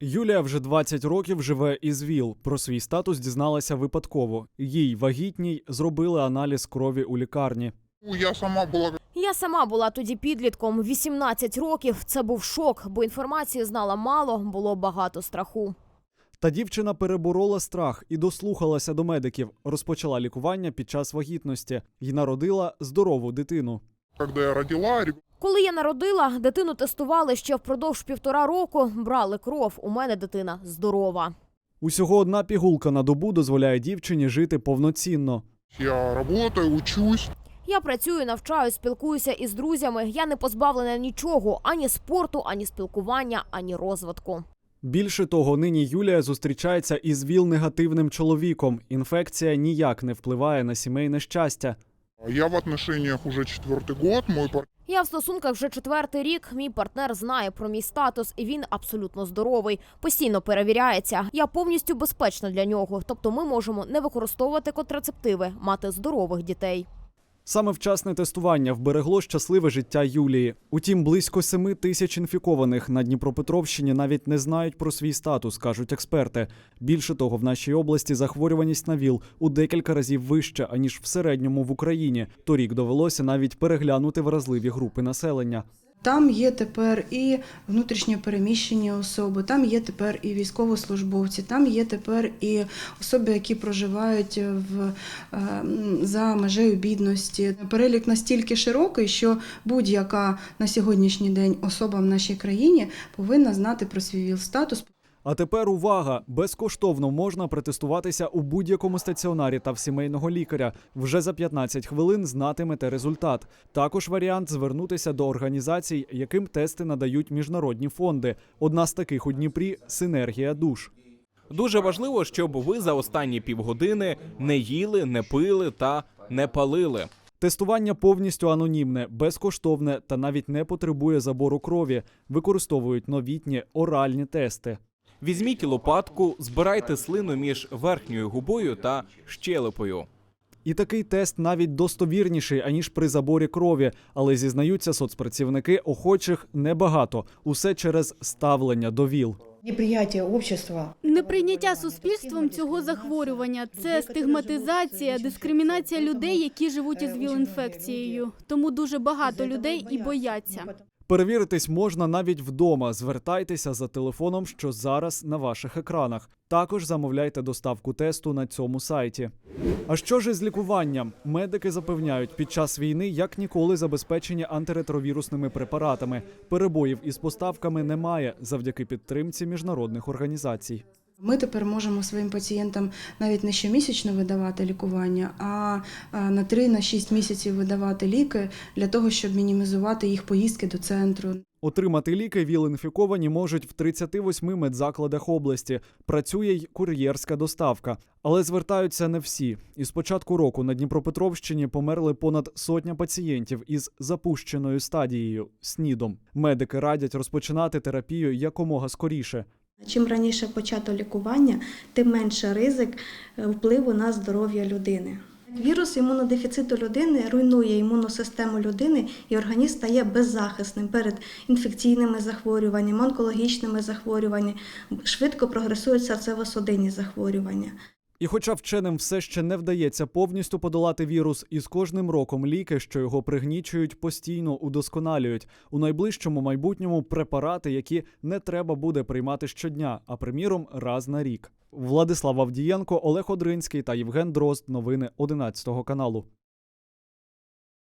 Юлія вже 20 років живе із ВІЛ. Про свій статус дізналася випадково. Їй вагітній зробили аналіз крові у лікарні. Я сама була Я сама була тоді підлітком 18 років. Це був шок, бо інформації знала мало, було багато страху. Та дівчина переборола страх і дослухалася до медиків. Розпочала лікування під час вагітності і народила здорову дитину. когда я родила, Коли я народила, дитину тестували ще впродовж півтора року. Брали кров. У мене дитина здорова. Усього одна пігулка на добу дозволяє дівчині жити повноцінно. я работаю, учусь. Я працюю, навчаю, спілкуюся із друзями. Я не позбавлена нічого ані спорту, ані спілкування, ані розвитку. Більше того, нині Юлія зустрічається із ВІЛ-негативним чоловіком. Інфекція ніяк не впливає на сімейне щастя. Я в отношениях уже четвертый год. Мой партнер Я в стосунках вже четвертий рік. Мій партнер знає про мій статус, і він абсолютно здоровий. Постійно перевіряється. Я повністю безпечна для нього. Тобто, ми можемо не використовувати контрацептиви, мати здорових дітей. Саме вчасне тестування вберегло щасливе життя Юлії. Утім, близько семи тисяч інфікованих на Дніпропетровщині навіть не знають про свій статус, кажуть експерти. Більше того, в нашій області захворюваність на ВІЛ у декілька разів вища аніж в середньому в Україні. Торік довелося навіть переглянути вразливі групи населення. Там є тепер і внутрішньо переміщені особи, там є тепер і військовослужбовці, там є тепер і особи, які проживають в, е, за межею бідності. Перелік настільки широкий, що будь-яка на сьогоднішній день особа в нашій країні повинна знати про свій ВІЛ-статус. А тепер увага! Безкоштовно можна протестуватися у будь-якому стаціонарі та в сімейного лікаря. Вже за 15 хвилин знатимете результат. Також варіант звернутися до організацій, яким тести надають міжнародні фонди. Одна з таких у Дніпрі синергія душ. Дуже важливо, щоб ви за останні півгодини не їли, не пили та не палили. Тестування повністю анонімне, безкоштовне та навіть не потребує забору крові. Використовують новітні оральні тести. Візьміть лопатку, збирайте слину між верхньою губою та щелепою. І такий тест навіть достовірніший аніж при заборі крові, але зізнаються соцпрацівники охочих небагато. Усе через ставлення до ВІЛ. Неприятие общества. Неприйняття суспільством цього захворювання це стигматизація, дискримінація людей, які живуть із ВІЛ-інфекцією. Тому дуже багато людей і бояться. Перевіритись можна навіть вдома. Звертайтеся за телефоном, що зараз на ваших екранах. Також замовляйте доставку тесту на цьому сайті. А що ж із лікуванням? Медики запевняють, під час війни як ніколи забезпечені антиретровірусними препаратами. Перебоїв із поставками немає завдяки підтримці міжнародних організацій. Ми тепер можемо своїм пацієнтам навіть не щомісячно видавати лікування, а а на 3-6 місяців видавати ліки для того, щоб мінімізувати їх поїздки до центру. Отримати ліки ВІЛ-інфіковані можуть в 38 медзакладах області. Працює й кур'єрська доставка. Але звертаються не всі. Із початку року на Дніпропетровщині померли понад сотня пацієнтів із запущеною стадією СНІДом. Медики радять розпочинати терапію якомога скоріше. Чим раніше почато лікування, тим менше ризик е, впливу на здоров'я людини. Вірус імунодефіциту людини руйнує імунну систему людини, і організм стає беззахисним перед інфекційними захворюваннями, онкологічними захворюваннями, швидко прогресують серцево-судинні захворювання. І хоча вченим все ще не вдається повністю подолати вірус, із кожним роком ліки, що його пригнічують, постійно удосконалюють. У найближчому майбутньому препарати, які не треба буде приймати щодня, а приміром раз на рік. Владислав Авдієнко, Олег Одринський та Євген Дрозд. Новини 11 каналу.